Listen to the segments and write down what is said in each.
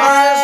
Yes.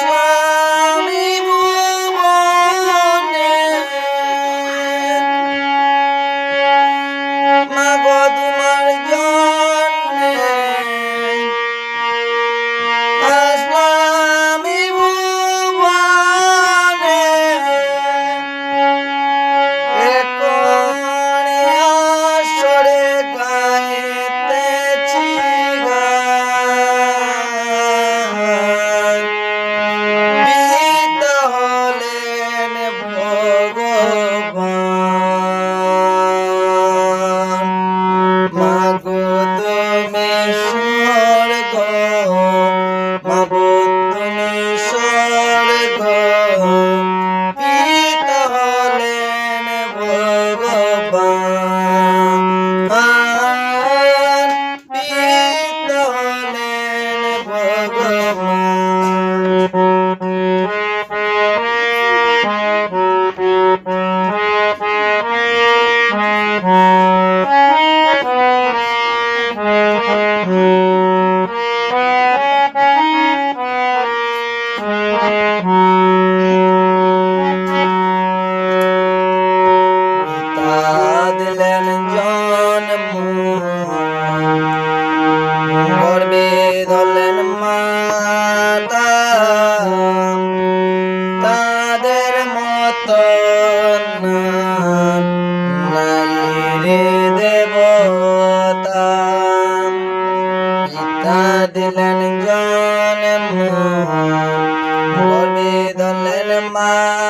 Dad, Tadilan jalan mohon Bodi dolan maa